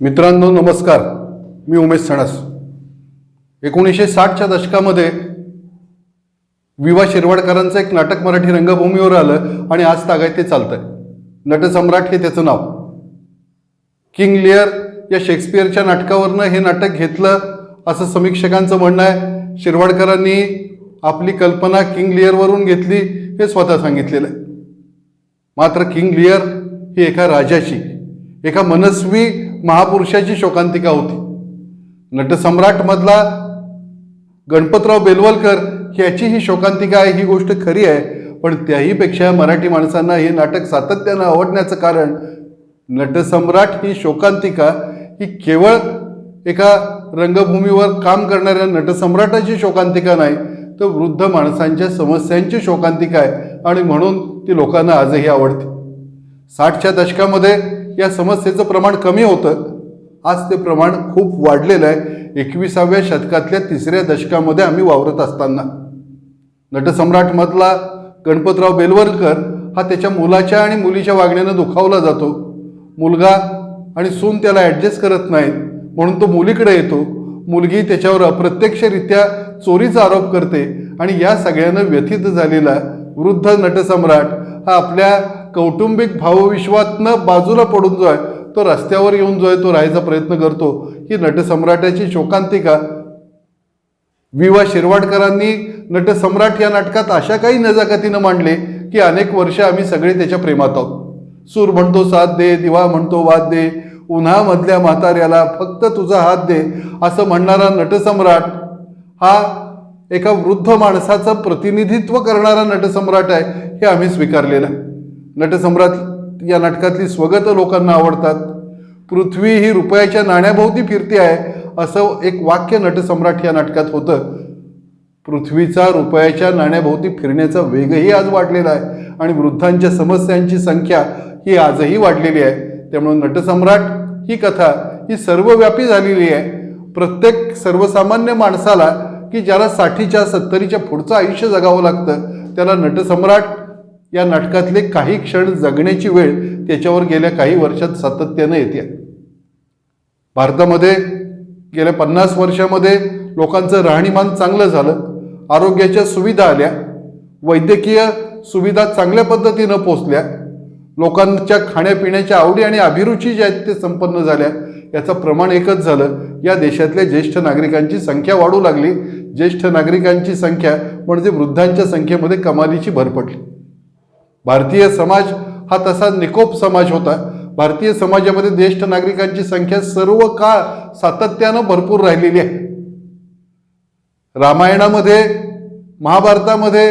मित्रांनो नमस्कार. मी उमेश सणस. एकोणीसशे साठच्या दशकामध्ये विवा शिरवाडकरांचं एक नाटक मराठी रंगभूमीवर आलं आणि आज तागाय ते चालतंय. नटसम्राट हे त्याचं नाव. किंग लिअर या शेक्सपियरच्या नाटकावरनं हे नाटक घेतलं असं समीक्षकांचं म्हणणं आहे. शिरवाडकरांनी आपली कल्पना किंग लिअरवरून घेतली हे स्वतः सांगितलेलं आहे. मात्र किंग लिअर ही एका राजाची एका मनस्वी महापुरुषाची शोकांतिका होती. नटसम्राटमधला गणपतराव बेलवलकर ह्याची ही शोकांतिका आहे ही गोष्ट खरी आहे पण त्याहीपेक्षा मराठी माणसांना हे नाटक सातत्यानं आवडण्याचं कारण नटसम्राट ही शोकांतिका ही केवळ एका रंगभूमीवर काम करणाऱ्या नटसम्राटाची शोकांतिका नाही तर वृद्ध माणसांच्या समस्यांची शोकांतिका आहे आणि म्हणून ती लोकांना आजही आवडते. साठच्या दशकामध्ये या समस्येचं प्रमाण कमी होतं. आज ते प्रमाण खूप वाढलेलं आहे. एकविसाव्या शतकातल्या तिसऱ्या दशकामध्ये आम्ही वावरत असताना. नटसम्राटमधला गणपतराव बेलवलकर हा त्याच्या मुलाच्या आणि मुलीच्या वागण्यानं दुखावला जातो. मुलगा आणि सून त्याला ॲडजस्ट करत नाहीत. म्हणून तो मुलीकडे येतो. मुलगी त्याच्यावर अप्रत्यक्षरित्या चोरीचा आरोप करते. आणि या सगळ्यानं व्यथित झालेला वृद्ध नटसम्राट हा आपल्या कौटुंबिक भावविश्वातनं बाजूला पडून जो आहे तो रस्त्यावर येऊन जो आहे तो राहायचा प्रयत्न करतो. ही नटसम्राटाची शोकांतिका. विवा शिरवाडकरांनी नटसम्राट या नाटकात अशा काही नजाकतीनं मांडले की अनेक वर्ष आम्ही सगळे त्याच्या प्रेमात आहोत. सूर म्हणतो साथ दे दिवा म्हणतो वाद दे उन्हामधल्या म्हाताऱ्याला फक्त तुझा हात दे असं म्हणणारा नटसम्राट हा एका वृद्ध माणसाचं प्रतिनिधित्व करणारा नटसम्राट आहे हे आम्ही स्वीकारलेलं आहे. नटसम्राट या नाटकातली स्वगत लोकांना आवडतात. पृथ्वी ही रुपयाच्या नाण्याभोवती फिरते आहे असं एक वाक्य नटसम्राट या नाटकात होतं. पृथ्वीचा रुपयाच्या नाण्याभोवती फिरण्याचा वेगही आज वाढलेला आहे आणि वृद्धांच्या समस्यांची संख्या ही आजही वाढलेली आहे. त्यामुळे नटसम्राट ही कथा ही सर्वव्यापी झालेली आहे. प्रत्येक सर्वसामान्य माणसाला की ज्याला साठीच्या सत्तरीच्या पुढचं आयुष्य जगावं लागतं त्याला नटसम्राट या नाटकातले काही क्षण जगण्याची वेळ त्याच्यावर गेल्या काही वर्षात सातत्यानं येते. भारतामध्ये गेल्या पन्नास वर्षामध्ये लोकांचं राहणीमान चांगलं झालं आरोग्याच्या सुविधा आल्या वैद्यकीय सुविधा चांगल्या पद्धतीनं पोचल्या लोकांच्या खाण्यापिण्याच्या आवडी आणि अभिरुची ज्या आहेत ते संपन्न झाल्या याचं प्रमाण एकच झालं. या देशातल्या ज्येष्ठ नागरिकांची संख्या वाढू लागली. ज्येष्ठ नागरिकांची संख्या म्हणजे वृद्धांच्या संख्येमध्ये कमालीची भर पडली. भारतीय समाज हा तसा निकोप समाज होता. भारतीय समाजामध्ये ज्येष्ठ नागरिकांची संख्या सर्व काळ सातत्यानं भरपूर राहिलेली आहे. रामायणामध्ये महाभारतामध्ये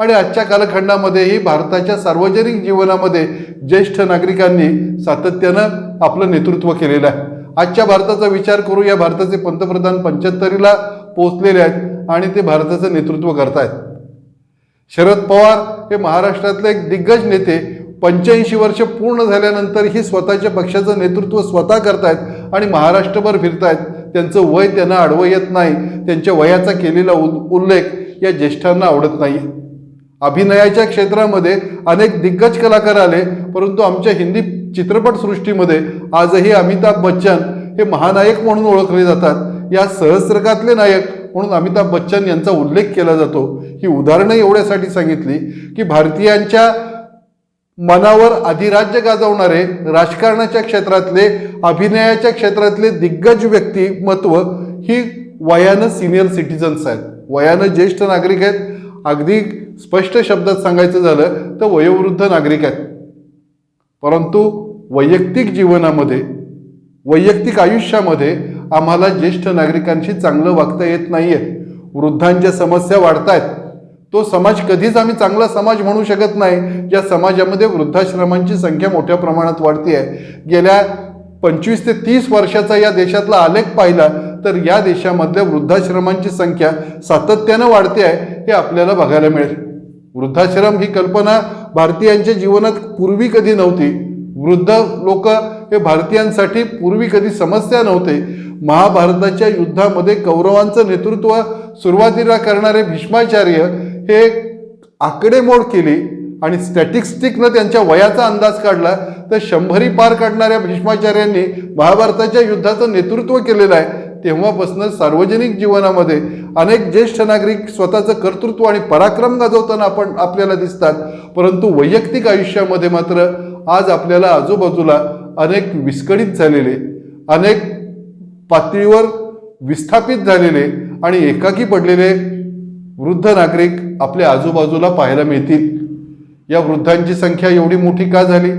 आणि आजच्या कालखंडामध्येही भारताच्या सार्वजनिक जीवनामध्ये ज्येष्ठ नागरिकांनी सातत्यानं आपलं नेतृत्व केलेलं आहे. आजच्या भारताचा विचार करू या भारताचे पंतप्रधान पंच्याहत्तरीला पोहोचलेले आहेत आणि ते भारताचं नेतृत्व करतायत. शरद पवार हे महाराष्ट्रातले एक दिग्गज नेते पंच्याऐंशी वर्ष पूर्ण झाल्यानंतर ही स्वतःच्या पक्षाचं नेतृत्व स्वतः करतायत आणि महाराष्ट्रभर फिरतायत. त्यांचं वय त्यांना आडवं येत नाही. त्यांच्या वयाचा केलेला उल्लेख या ज्येष्ठांना आवडत नाही अभिनयाच्या क्षेत्रामध्ये अनेक दिग्गज कलाकार आले परंतु आमच्या हिंदी चित्रपटसृष्टीमध्ये आजही अमिताभ बच्चन हे महानायक म्हणून ओळखले जातात. या सहस्रकातले नायक म्हणून अमिताभ बच्चन यांचा उल्लेख केला जातो. ही उदाहरणं एवढ्यासाठी सांगितली की भारतीयांच्या मनावर अधिराज्य गाजवणारे राजकारणाच्या क्षेत्रातले अभिनयाच्या क्षेत्रातले दिग्गज व्यक्तिमत्व ही वयानं सिनियर सिटीजन्स आहेत. वयानं ज्येष्ठ नागरिक आहेत. अगदी स्पष्ट शब्दात सांगायचं झालं तर वयोवृद्ध नागरिक आहेत. परंतु वैयक्तिक जीवनामध्ये वैयक्तिक आयुष्यामध्ये आम्हाला ज्येष्ठ नागरिकांशी चांगलं वागता येत नाही आहे वृद्धांच्या समस्या वाढत आहेत तो समाज कधीच आम्ही चांगला समाज म्हणू शकत नाही. ज्या समाजामध्ये वृद्धाश्रमांची संख्या मोठ्या प्रमाणात वाढती आहे गेल्या पंचवीस ते तीस वर्षाचा या देशातला आलेख पाहिला तर या देशामधल्या वृद्धाश्रमांची संख्या सातत्यानं वाढते आहे हे आपल्याला बघायला मिळेल. वृद्धाश्रम ही कल्पना भारतीयांच्या जीवनात पूर्वी कधी नव्हती. वृद्ध लोक हे भारतीयांसाठी पूर्वी कधी समस्या नव्हते. महाभारताच्या युद्धामध्ये कौरवांचं नेतृत्व सुरुवातीला करणारे भीष्माचार्य हे आकडेमोड केली आणि स्टॅटिस्टिकनं त्यांच्या वयाचा अंदाज काढला. तर शंभरी पार काढणाऱ्या भीष्माचार्यांनी महाभारताच्या युद्धाचं नेतृत्व केलेलं आहे. तेव्हापासून सार्वजनिक जीवनामध्ये अनेक ज्येष्ठ नागरिक स्वतःचं कर्तृत्व आणि पराक्रम गाजवताना आपण आपल्याला दिसतात. परंतु वैयक्तिक आयुष्यामध्ये मात्र आज आपल्याला आजूबाजूला अनेक विस्कळीत झालेले अनेक पातळीवर विस्थापित झालेले आणि एकाकी पडलेले वृद्ध नागरिक आपल्या आजूबाजूला पाहायला मिळतील. या वृद्धांची संख्या एवढी मोठी का झाली?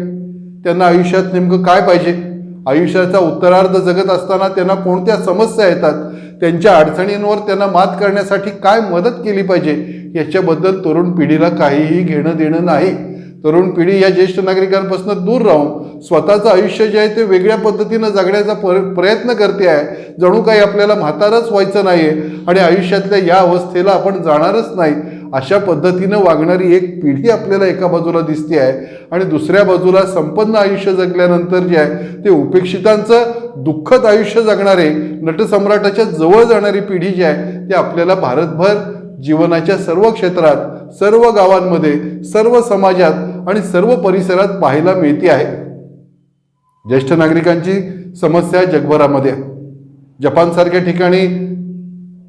त्यांना आयुष्यात नेमकं काय पाहिजे? आयुष्याचा उत्तरार्ध जगत असताना त्यांना कोणत्या समस्या येतात? त्यांच्या अडचणींवर त्यांना मात करण्यासाठी काय मदत केली पाहिजे? याच्याबद्दल तरुण पिढीला काहीही घेणं देणं नाही. तरुण पिढी या ज्येष्ठ नागरिकांपासून दूर राहून स्वतःचं आयुष्य जे आहे ते वेगळ्या पद्धतीनं जगण्याचा पर प्रयत्न करते आहे. जणू काही आपल्याला म्हातारच व्हायचं नाही आहे आणि आयुष्यातल्या या अवस्थेला आपण जाणारच नाही अशा पद्धतीनं वागणारी एक पिढी आपल्याला एका बाजूला दिसते आहे. आणि दुसऱ्या बाजूला संपन्न आयुष्य जगल्यानंतर जे आहे ते उपेक्षितांचं दुःखद आयुष्य जगणारे नटसम्राटाच्या जवळ जाणारी पिढी जी आहे ती आपल्याला भारतभर जीवनाच्या सर्व क्षेत्रात सर्व गावांमध्ये सर्व समाजात आणि सर्व परिसरात पाहायला मिळते आहे. ज्येष्ठ नागरिकांची समस्या जगभरामध्ये जपानसारख्या ठिकाणी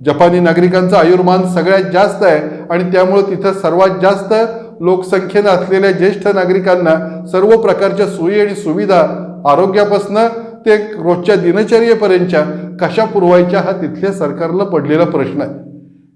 जपानी नागरिकांचं आयुर्मान सगळ्यात जास्त आहे आणि त्यामुळं तिथं सर्वात जास्त लोकसंख्येनं असलेल्या ज्येष्ठ नागरिकांना सर्व प्रकारच्या सोयी आणि सुविधा आरोग्यापासनं ते रोजच्या दिनचर्येपर्यंतच्या कशा पुरवायच्या हा तिथल्या सरकारला पडलेला प्रश्न आहे.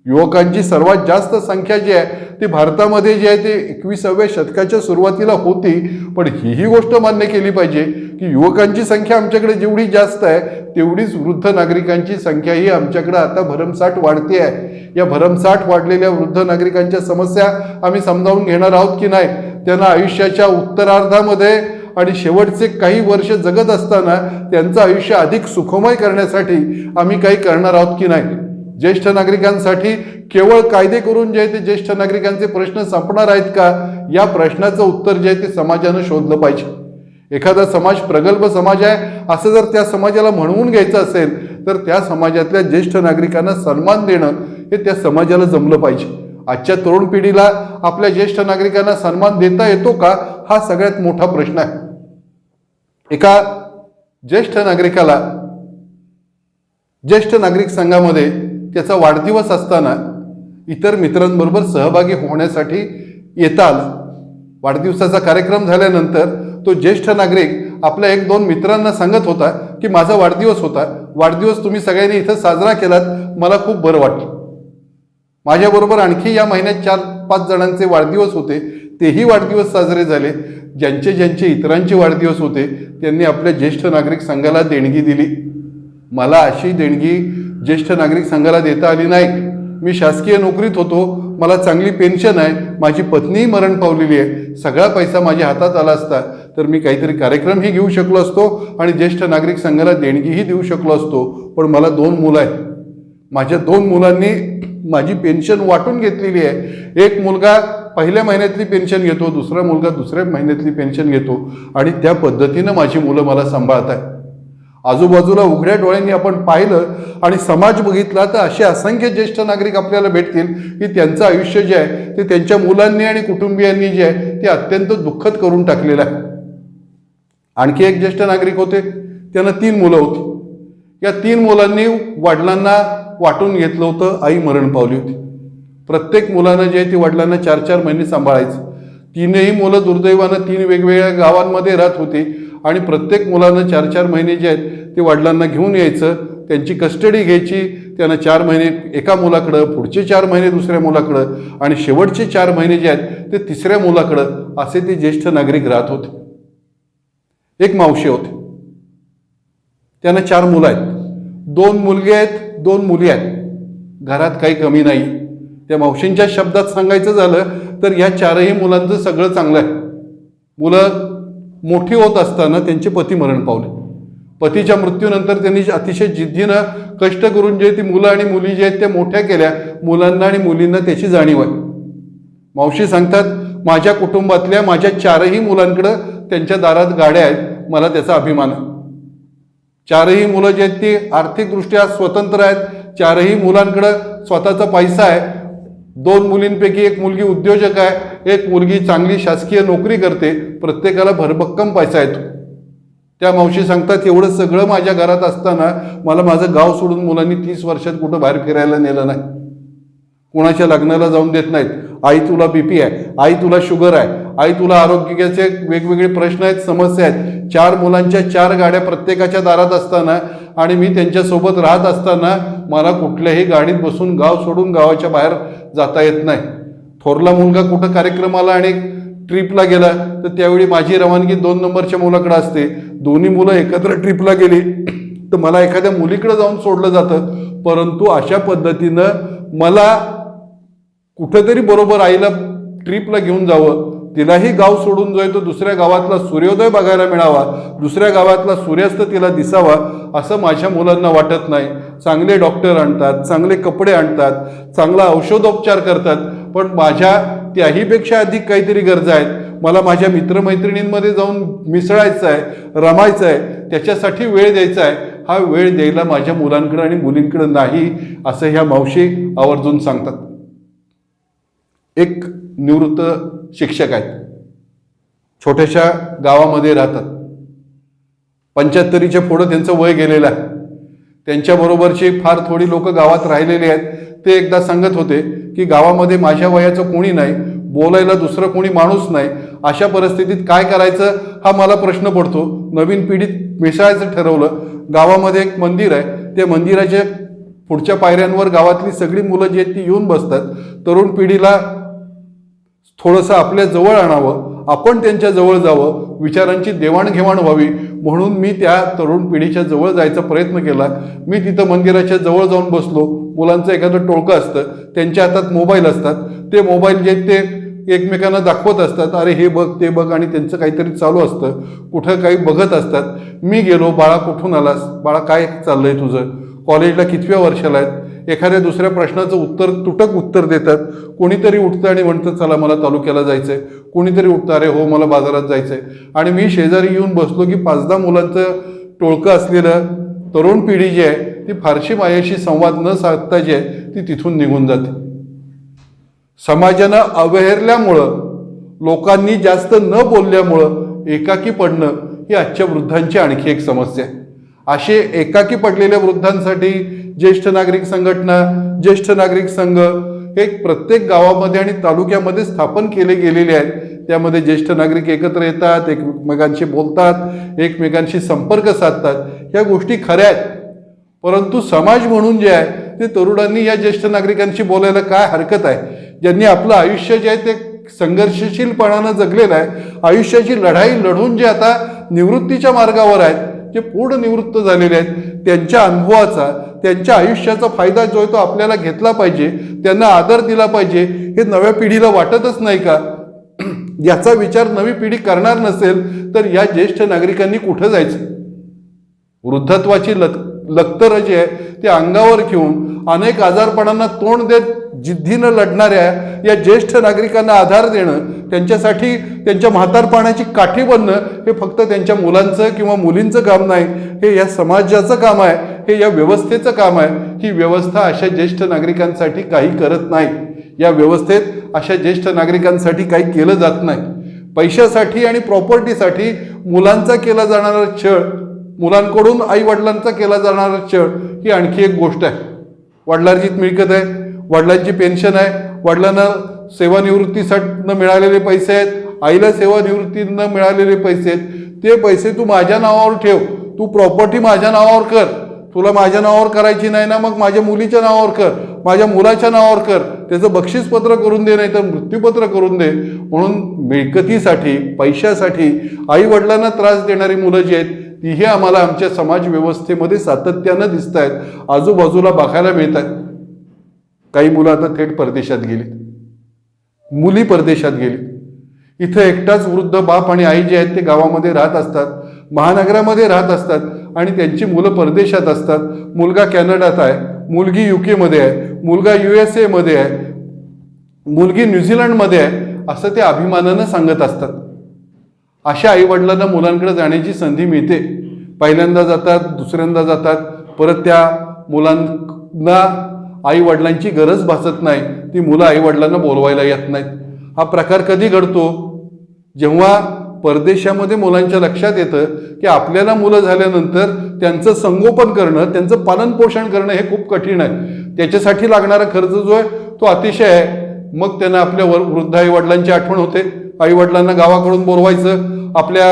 युवकांची सर्वात जास्त संख्या जी आहे ती भारतामध्ये जी आहे ते एकविसाव्या शतकाच्या सुरुवातीला होती. पण हीही गोष्ट मान्य केली पाहिजे की युवकांची संख्या आमच्याकडे जेवढी जास्त आहे तेवढीच वृद्ध नागरिकांची संख्या ही आमच्याकडे आता भरमसाठ वाढते आहे. या भरमसाठ वाढलेल्या वृद्ध नागरिकांच्या समस्या आम्ही समजावून घेणार आहोत की नाही त्यांना आयुष्याच्या उत्तरार्धामध्ये आणि शेवटचे काही वर्ष जगत असताना त्यांचं आयुष्य अधिक सुखमय करण्यासाठी आम्ही काही करणार आहोत की नाही? ज्येष्ठ नागरिकांसाठी केवळ कायदे करून जे आहे ते ज्येष्ठ नागरिकांचे प्रश्न संपणार आहेत का? या प्रश्नाचं उत्तर जे आहे ते समाजानं शोधलं पाहिजे. एखादा समाज प्रगल्भ समाज आहे असं जर त्या समाजाला म्हणवून घ्यायचं असेल तर त्या समाजातल्या ज्येष्ठ नागरिकांना सन्मान देणं हे त्या समाजाला जमलं पाहिजे. आजच्या तरुण पिढीला आपल्या ज्येष्ठ नागरिकांना सन्मान देता येतो का? हा सगळ्यात मोठा प्रश्न आहे. एका ज्येष्ठ नागरिकाला ज्येष्ठ नागरिक संघामध्ये त्याचा वाढदिवस असताना इतर मित्रांबरोबर सहभागी होण्यासाठी येताल. वाढदिवसाचा कार्यक्रम झाल्यानंतर तो ज्येष्ठ नागरिक आपल्या एक दोन मित्रांना सांगत होता की माझा वाढदिवस होता. वाढदिवस तुम्ही सगळ्यांनी इथं साजरा केलात मला खूप बरं वाटलं. माझ्याबरोबर आणखी या महिन्यात चार पाच जणांचे वाढदिवस होते. तेही वाढदिवस साजरे झाले. ज्यांचे ज्यांचे इतरांचे वाढदिवस होते त्यांनी आपल्या ज्येष्ठ नागरिक संघाला देणगी दिली. मला अशी देणगी ज्येष्ठ नागरिक संघाला देता आली नाही. मी शासकीय नोकरीत होतो. मला चांगली पेन्शन आहे. माझी पत्नीही मरण पावलेली आहे. सगळा पैसा माझ्या हातात आला असता. तर मी काहीतरी कार्यक्रमही घेऊ शकलो असतो आणि ज्येष्ठ नागरिक संघाला देणगीही देऊ शकलो असतो. पण मला दोन मुलं आहेत. माझ्या दोन मुलांनी माझी पेन्शन वाटून घेतलेली आहे. एक मुलगा पहिल्या महिन्यातली पेन्शन घेतो. दुसरा मुलगा दुसऱ्या महिन्यातली पेन्शन घेतो. आणि त्या पद्धतीनं माझी मुलं मला सांभाळत आहे आजूबाजूला उघड्या डोळ्यांनी आपण पाहिलं आणि समाज बघितला तर असे असंख्य ज्येष्ठ नागरिक आपल्याला भेटतील की त्यांचं आयुष्य जे आहे ते त्यांच्या मुलांनी आणि कुटुंबियांनी जे आहे ते अत्यंत दुःखद करून टाकलेलं आहे. आणखी एक ज्येष्ठ नागरिक होते त्यांना तीन मुलं होती. या तीन मुलांनी वडिलांना वाटून घेतलं होतं आई मरण पावली होती. प्रत्येक मुलानं जे आहे ते वडिलांना चार चार महिने सांभाळायचं. तीनही मुलं दुर्दैवानं तीन वेगवेगळ्या गावांमध्ये राहत होती. आणि प्रत्येक मुलानं चार चार महिने जे आहेत ते वडिलांना घेऊन यायचं. त्यांची कस्टडी घ्यायची. त्यांना चार महिने एका मुलाकडं पुढचे चार महिने दुसऱ्या मुलाकडं आणि शेवटचे चार महिने जे आहेत ते तिसऱ्या मुलाकडं असे ते ज्येष्ठ नागरिक राहत होते. एक मावशी होते. त्यांना चार मुलं आहेत. दोन मुलगे आहेत दोन मुली आहेत. घरात काही कमी नाही. त्या मावशींच्या शब्दात सांगायचं झालं तर या चारही मुलांचं सगळं चांगलं आहे. मुलं मोठी होत असताना त्यांचे पती मरण पावले. पतीच्या मृत्यूनंतर त्यांनी अतिशय जिद्दीनं कष्ट करून जे ती मुलं आणि मुली जे आहेत त्या मोठ्या केल्या. मुलांना आणि मुलींना त्याची जाणीव आहे. मावशी सांगतात माझ्या कुटुंबातल्या माझ्या चारही मुलांकडं त्यांच्या दारात गाड्या आहेत. मला त्याचा अभिमान आहे. चारही मुलं जे आहेत ती आर्थिकदृष्ट्या स्वतंत्र आहेत. चारही मुलांकडं स्वतःचा पैसा आहे. दोन मुलींपैकी एक मुलगी उद्योजक आहे एक मुलगी चांगली शासकीय नोकरी करते प्रत्येकाला भरभक्कम पैसा येतो. त्या मावशी सांगतात एवढं सगळं माझ्या घरात असताना मला माझं गाव सोडून मुलांनी तीस वर्षात कुठं बाहेर फिरायला नेलं नाही. कोणाच्या लग्नाला जाऊन देत नाहीत. आई तुला बीपी आहे. आई तुला शुगर आहे. आई तुला आरोग्याचे वेगवेगळे प्रश्न आहेत समस्या आहेत. चार मुलांच्या चार गाड्या प्रत्येकाच्या दारात असताना आणि मी त्यांच्यासोबत राहत असताना मला कुठल्याही गाडीत बसून गाव सोडून गावाच्या बाहेर जाता येत नाही. थोरला मुलगा कुठं कार्यक्रमाला आणि ट्रिपला गेला तर त्यावेळी माझी रवानगी दोन नंबरच्या मुलाकडे असते. दोन्ही मुलं एकत्र ट्रिपला गेली तर मला एखाद्या मुलीकडे जाऊन सोडलं जातं. परंतु अशा पद्धतीनं मला कुठेतरी बरोबर आईला ट्रिपला घेऊन जावं. तिलाही गाव सोडून जो आहे तो दुसऱ्या गावातला सूर्योदय बघायला मिळावा. दुसऱ्या गावातला सूर्यास्त तिला दिसावा असं माझ्या मुलांना वाटत नाही. चांगले डॉक्टर आणतात चांगले कपडे आणतात चांगला औषधोपचार करतात पण माझ्या त्याहीपेक्षा अधिक काहीतरी गरजा आहेत. मला माझ्या मित्रमैत्रिणींमध्ये जाऊन मिसळायचं आहे रमायचं आहे त्याच्यासाठी वेळ द्यायचा आहे. हा वेळ द्यायला माझ्या मुलांकडं आणि मुलींकडं नाही असं ह्या मावशी आवर्जून सांगतात. एक निवृत्त शिक्षक आहेत. छोट्याशा गावामध्ये राहतात. पंच्याहत्तरीच्या पुढं त्यांचं वय गेलेलं आहे. त्यांच्याबरोबरची फार थोडी लोक गावात राहिलेली आहेत. ते एकदा सांगत होते की गावामध्ये माझ्या वयाचं कोणी नाही बोलायला दुसरं कोणी माणूस नाही. अशा परिस्थितीत काय करायचं हा मला प्रश्न पडतो. नवीन पिढीत मिसळायचं ठरवलं. गावामध्ये एक मंदिर आहे. त्या मंदिराच्या पुढच्या पायऱ्यांवर गावातली सगळी मुलं जी आहेत ती येऊन बसतात. तरुण पिढीला थोडंसं आपल्या जवळ आणावं आपण त्यांच्या जवळ जावं विचारांची देवाणघेवाण व्हावी. म्हणून मी त्या तरुण पिढीच्या जवळ जायचा प्रयत्न केला. मी तिथं मंदिराच्या जवळ जाऊन बसलो. मुलांचं एखादं टोळकं असतं. त्यांच्या हातात मोबाईल असतात. ते मोबाईल जे ते एकमेकांना दाखवत असतात. अरे हे बघ ते बघ आणि त्यांचं काहीतरी चालू असतं. कुठं काही बघत असतात. मी गेलो. बाळा कुठून आलास? बाळा काय चाललंय तुझं? कॉलेजला कितव्या वर्षाला आहेत? एखाद्या दुसऱ्या प्रश्नाचं उत्तर तुटक उत्तर देतात. कोणीतरी उठतं आणि म्हणतं चला मला तालुक्याला जायचं आहे कोणीतरी उठतं अरे हो मला बाजारात जायचं आहे आणि मी शेजारी येऊन बसलो की पाच दहा मुलांचं टोळकं असलेलं तरुण पिढी जी आहे ती फारशी माझ्याशी संवाद न साधता जी आहे ती तिथून निघून जाते. समाजानं अवहेरल्यामुळं लोकांनी जास्त न बोलल्यामुळं एकाकी पडणं ही आजच्या वृद्धांची आणखी एक समस्या आहे. असे एकाकी पडलेल्या वृद्धांसाठी ज्येष्ठ नागरिक संघटना ज्येष्ठ नागरिक संघ हे प्रत्येक गावामध्ये आणि तालुक्यामध्ये स्थापन केले गेलेले आहेत. त्यामध्ये ज्येष्ठ नागरिक एकत्र येतात एकमेकांशी बोलतात एकमेकांशी संपर्क साधतात. या गोष्टी खऱ्या आहेत. परंतु समाज म्हणून जे आहे ते तरुणांनी या ज्येष्ठ नागरिकांशी बोलायला काय हरकत आहे? ज्यांनी आपलं आयुष्य जे आहे ते संघर्षशीलपणानं जगलेलं आहे. आयुष्याची लढाई लढून जे आता निवृत्तीच्या मार्गावर आहेत जे पूर्ण निवृत्त झालेले आहेत त्यांच्या अनुभवाचा त्यांच्या आयुष्याचा फायदा जो आहे तो आपल्याला घेतला पाहिजे त्यांना आदर दिला पाहिजे हे नव्या पिढीला वाटतच नाही का? याचा विचार नवी पिढी करणार नसेल तर या ज्येष्ठ नागरिकांनी कुठं जायचं? वृद्धत्वाची लत लक्तर जी आहे ते अंगावर घेऊन अनेक आजारपणांना तोंड देत जिद्दीनं लढणाऱ्या या ज्येष्ठ नागरिकांना आधार देणं त्यांच्यासाठी त्यांच्या म्हातारपणाची काठी बनणं हे फक्त त्यांच्या मुलांचं किंवा मुलींचं काम नाही हे या समाजाचं काम आहे हे या व्यवस्थेचं काम आहे. ही व्यवस्था अशा ज्येष्ठ नागरिकांसाठी काही करत नाही. या व्यवस्थेत अशा ज्येष्ठ नागरिकांसाठी काही केलं जात नाही. पैशासाठी आणि प्रॉपर्टीसाठी मुलांचा केला जाणारा छळ मुलांकडून आई वडिलांचा केला जाणारा छळ ही आणखी एक गोष्ट आहे. वडिलांची मिळकत आहे. वडिलांची पेन्शन आहे. वडिलांना सेवानिवृत्तीसाठी मिळालेले पैसे आहेत. आईला सेवानिवृत्तीनं मिळालेले पैसे आहेत. ते पैसे तू माझ्या नावावर ठेव. तू प्रॉपर्टी माझ्या नावावर कर. तुला माझ्या नावावर करायची नाही ना मग माझ्या मुलीच्या नावावर कर. माझ्या मुलाच्या नावावर कर. त्याचं बक्षीसपत्र करून दे नाही तर मृत्यूपत्र करून दे. म्हणून मिळकतीसाठी पैशासाठी आई वडिलांना त्रास देणारी मुलं जी आहेत तीही आम्हाला आमच्या समाज व्यवस्थेमध्ये सातत्यानं दिसत आहेत आजूबाजूला बघायला मिळत आहेत काही मुलं आता थेट परदेशात गेली मुली परदेशात गेली इथं एकटाच वृद्ध बाप आणि आई जे आहेत ते गावामध्ये राहत असतात महानगरामध्ये राहत असतात आणि त्यांची मुलं परदेशात असतात. मुलगा कॅनडात आहे मुलगी यू केमध्ये आहे मुलगा यू एस एमध्ये आहे मुलगी न्यूझीलंडमध्ये आहे असं ते अभिमानानं सांगत असतात. अशा आईवडिलांना मुलांकडे जाण्याची संधी मिळते. पहिल्यांदा जातात दुसऱ्यांदा जातात परत त्या मुलांना आई वडिलांची गरज भासत नाही. ती मुलं आई वडिलांना बोलवायला येत नाहीत. हा प्रकार कधी घडतो? जेव्हा परदेशामध्ये मुलांच्या लक्षात येतं की आपल्याला मुलं झाल्यानंतर त्यांचं संगोपन करणं त्यांचं पालनपोषण करणं हे खूप कठीण आहे. त्याच्यासाठी लागणारा खर्च जो आहे तो अतिशय आहे. मग त्यांना आपल्या वर वृद्ध आई वडिलांची आठवण होते. आई वडिलांना गावाकडून बोलवायचं आपल्या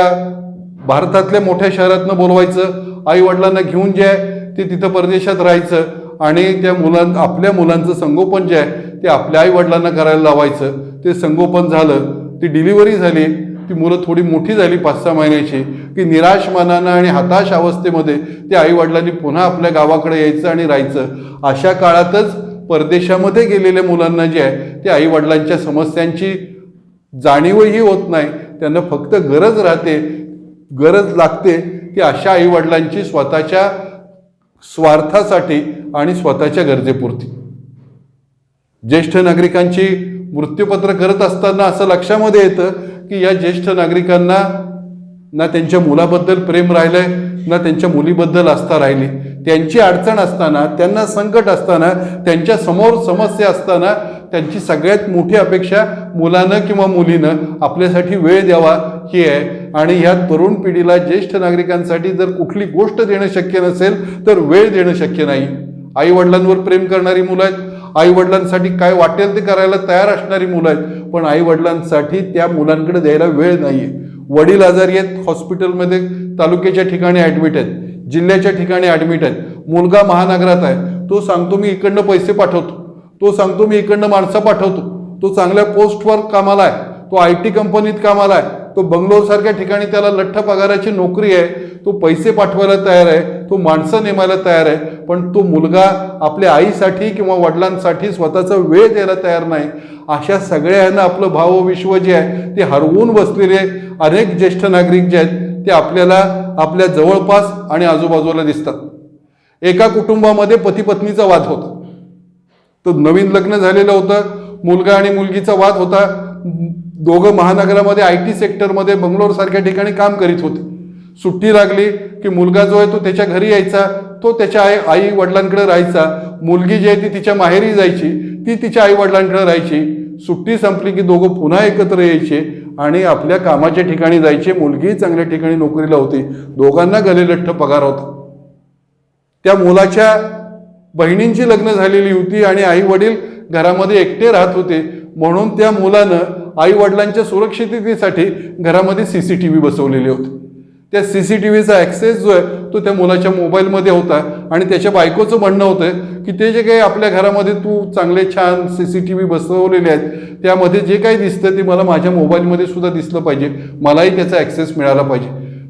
भारतातल्या मोठ्या शहरातनं बोलवायचं आई वडिलांना घेऊन जे आहे ते तिथं परदेशात राहायचं. आणि त्या मुलां आपल्या मुलांचं संगोपन जे आहे ते आपल्या आई वडिलांना करायला लावायचं. ते संगोपन झालं ती डिलिव्हरी झाली ती मुलं थोडी मोठी झाली पाच सहा महिन्याची की निराश मनानं आणि हताश अवस्थेमध्ये त्या आई वडिलांनी पुन्हा आपल्या गावाकडे यायचं आणि राहायचं. अशा काळातच परदेशामध्ये गेलेल्या मुलांना जे आहे ते आई वडिलांच्या समस्यांची जाणीवही होत नाही. त्यांना फक्त गरज राहते गरज लागते की अशा आई वडिलांची स्वतःच्या स्वार्थासाठी आणि स्वतःच्या गरजेपुरती. ज्येष्ठ नागरिकांची मृत्यूपत्र करत असताना असं लक्षामध्ये येतं की या ज्येष्ठ नागरिकांना ना त्यांच्या मुलाबद्दल प्रेम राहिलंय ना त्यांच्या मुलीबद्दल आस्था राहिली. त्यांची अडचण असताना त्यांना संकट असताना त्यांच्यासमोर समस्या असताना त्यांची सगळ्यात मोठी अपेक्षा मुलानं किंवा मुलीनं आपल्यासाठी वेळ द्यावा ही आहे. आणि ह्या तरुण पिढीला ज्येष्ठ नागरिकांसाठी जर कुठली गोष्ट देणं शक्य नसेल तर वेळ देणं शक्य नाही. आई वडिलांवर प्रेम करणारी मुलं आहेत. आई वडिलांसाठी काय वाटेल ते करायला तयार असणारी मुलं आहेत. पण आई वडिलांसाठी त्या मुलांकडे द्यायला वेळ नाहीये. वडील आजारी आहेत हॉस्पिटलमध्ये तालुक्याच्या ठिकाणी ॲडमिट आहेत. जिल्ह्याच्या ठिकाणी ॲडमिट आहेत. मुलगा महानगरात आहे. तो सांगतो मी इकडनं पैसे पाठवतो. तो सांगतो मी इकडनं माणसं पाठवतो. तो चांगल्या पोस्टवर कामाला आहे. तो आय टी कंपनीत कामाला आहे. तो बंगलोर सारख्या ठिकाणी त्याला लठ्ठ पगाराची नोकरी आहे. तो पैसे पाठवायला तयार आहे. तो माणसं नेमायला तयार आहे. पण तो मुलगा आपल्या आईसाठी किंवा वडिलांसाठी स्वतःचा वेळ द्यायला तयार नाही. अशा सगळ्यांना आपलं भावविश्व जे आहे ते हरवून बसलेले अनेक ज्येष्ठ नागरिक जे आहेत ते आपल्याला आपल्या जवळपास आणि आजूबाजूला दिसतात. एका कुटुंबामध्ये पती पत्नीचा वाद होता. तर नवीन लग्न झालेलं होतं. मुलगा आणि मुलगीचा वाद होता. दोघं महानगरामध्ये आय टी सेक्टरमध्ये बंगलोर सारख्या ठिकाणी काम करीत होते. सुट्टी लागली की मुलगा जो आहे तो त्याच्या घरी यायचा. तो त्याच्या आई आई वडिलांकडे राहायचा. मुलगी जी आहे ती तिच्या माहेरी जायची. ती तिच्या आई वडिलांकडे राहायची. सुट्टी संपली की दोघं पुन्हा एकत्र यायचे आणि आपल्या कामाच्या ठिकाणी जायचे. मुलगी चांगल्या ठिकाणी नोकरीला होती. दोघांना गलेलठ्ठ पगार होता. त्या मुलाच्या बहिणींची लग्न झालेली होती आणि आई वडील घरामध्ये एकटे राहत होते. म्हणून त्या मुलानं आई वडिलांच्या सुरक्षिततेसाठी घरामध्ये सी सी टी व्ही बसवलेले होते. त्या सी सी टी व्हीचा ॲक्सेस जो आहे तो त्या मुलाच्या मोबाईलमध्ये होता आणि त्याच्या बायकोचं म्हणणं होतं की ते जे काही आपल्या घरामध्ये तू चांगले छान सी सी टी व्ही बसवलेले आहेत त्यामध्ये जे काही दिसतं ते मला माझ्या मोबाईलमध्ये सुद्धा दिसलं पाहिजे. मलाही त्याचा ॲक्सेस मिळाला पाहिजे.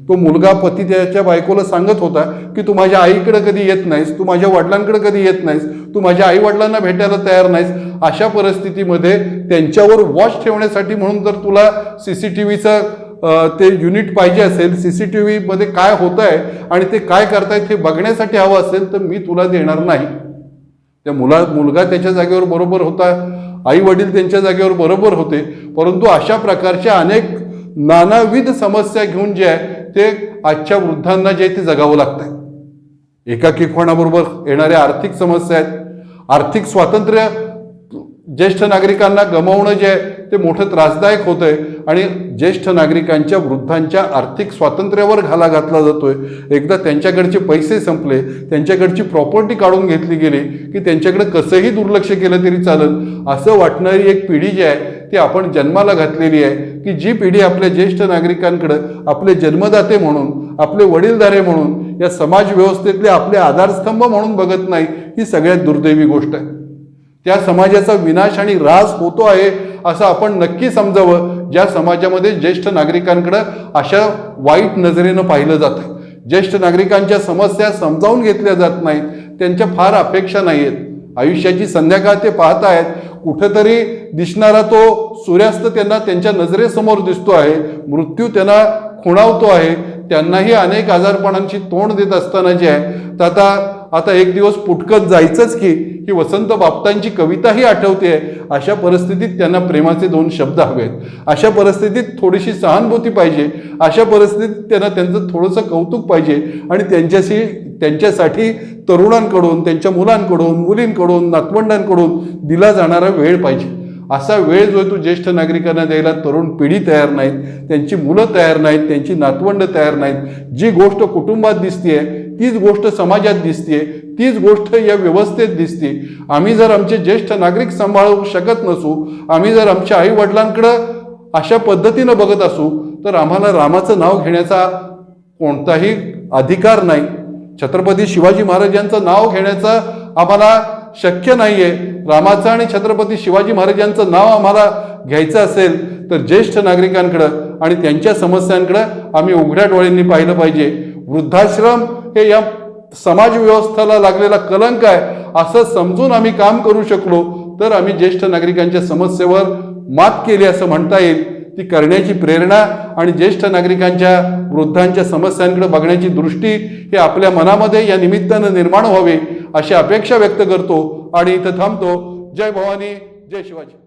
तो मुलगा पती त्याच्या बायकोला सांगत होता की तू माझ्या आईकडे कधी येत नाहीस तू माझ्या वडिलांकडे कधी येत नाहीस तू माझ्या आई वडिलांना भेटायला तयार नाहीस. अशा परिस्थितीमध्ये त्यांच्यावर वॉच ठेवण्यासाठी म्हणून जर तुला सी सी टी व्हीचं ते युनिट पाहिजे असेल सी सी टी व्हीमध्ये काय होत आहे आणि ते काय करतायत हे बघण्यासाठी हवं असेल तर मी तुला देणार नाही. त्या मुला मुलगा त्याच्या जागेवर बरोबर होता आई वडील त्यांच्या जागेवर बरोबर होते परंतु अशा प्रकारच्या अनेक नानाविध समस्या घेऊन जे आहे ते आजच्या वृद्धांना जे आहे ते जगावं लागतंय. एकाकीपणाबरोबर येणाऱ्या आर्थिक समस्या आहेत. आर्थिक स्वातंत्र्य ज्येष्ठ नागरिकांना गमावणं जे आहे ते मोठं त्रासदायक होतं आहे आणि ज्येष्ठ नागरिकांच्या वृद्धांच्या आर्थिक स्वातंत्र्यावर घाला घातला जातोय. एकदा त्यांच्याकडचे पैसे संपले त्यांच्याकडची प्रॉपर्टी काढून घेतली गेली की त्यांच्याकडे कसंही दुर्लक्ष केलं तरी चालेल. असं वाटणारी एक पिढी जी आहे ती आपण जन्माला घातलेली आहे की जी पिढी आपल्या ज्येष्ठ नागरिकांकडं आपले जन्मदाते म्हणून आपले वडीलधारे म्हणून या समाज व्यवस्थेतले आपले आधारस्तंभ म्हणून बघत नाही ही सगळ्यात दुर्दैवी गोष्ट आहे. त्या समाजाचा विनाश आणि ऱ्हास होतो आहे असं आपण नक्की समजावं ज्या समाजामध्ये ज्येष्ठ नागरिकांकडं अशा वाईट नजरेनं पाहिलं जातं. ज्येष्ठ नागरिकांच्या समस्या समजावून घेतल्या जात नाहीत त्यांच्या फार अपेक्षा नाही आहेत आयुष्याची संध्याकाळ ते पाहत आहेत कुठेतरी दिसणारा तो सूर्यास्त त्यांना त्यांच्या नजरेसमोर दिसतो आहे मृत्यू त्यांना खुणावतो आहे. त्यांनाही अनेक आजारपणांची तोंड देत असताना जे आहे तर आता आता एक दिवस पुटकत जायचंच की ही वसंत बापटांची कविताही आठवते. अशा परिस्थितीत त्यांना प्रेमाचे दोन शब्द हवेत. अशा परिस्थितीत थोडीशी सहानुभूती पाहिजे. अशा परिस्थितीत त्यांना त्यांचं थोडंसं कौतुक पाहिजे. आणि त्यांच्याशी त्यांच्यासाठी तरुणांकडून त्यांच्या मुलांकडून मुलींकडून नातवंडांकडून दिला जाणारा वेळ पाहिजे. असा वेळ जो आहे तो ज्येष्ठ नागरिकांना द्यायला तरुण पिढी तयार नाहीत. त्यांची मुलं तयार नाहीत. त्यांची नातवंड तयार नाहीत. जी गोष्ट कुटुंबात दिसतीये तीच गोष्ट समाजात दिसते तीच गोष्ट या व्यवस्थेत दिसते. आम्ही जर आमचे ज्येष्ठ नागरिक सांभाळू शकत नसू आम्ही जर आमच्या आई वडिलांकडं अशा पद्धतीनं बघत असू तर आम्हाला रामाचं नाव घेण्याचा कोणताही अधिकार नाही. छत्रपती शिवाजी महाराजांचं नाव घेण्याचं आम्हाला शक्य नाही आहे रामाचं आणि छत्रपती शिवाजी महाराजांचं नाव आम्हाला घ्यायचं असेल तर ज्येष्ठ नागरिकांकडं आणि त्यांच्या समस्यांकडं आम्ही उघड्या डोळ्यांनी पाहिलं पाहिजे. वृद्धाश्रम हे या समाज व्यवस्थेला लागलेला कलंक आहे. असं समजून आम्ही काम करू शकलो तर आम्ही ज्येष्ठ नागरिकांच्या समस्येवर मात केली असं म्हणता येईल. ती करण्याची प्रेरणा आणि ज्येष्ठ नागरिकांच्या वृद्धांच्या समस्यांकडे बघण्याची दृष्टी हे आपल्या मनामध्ये या निमित्तानं निर्माण व्हावी अशी अपेक्षा व्यक्त करतो आणि इथं थांबतो. जय भवानी जय शिवाजी.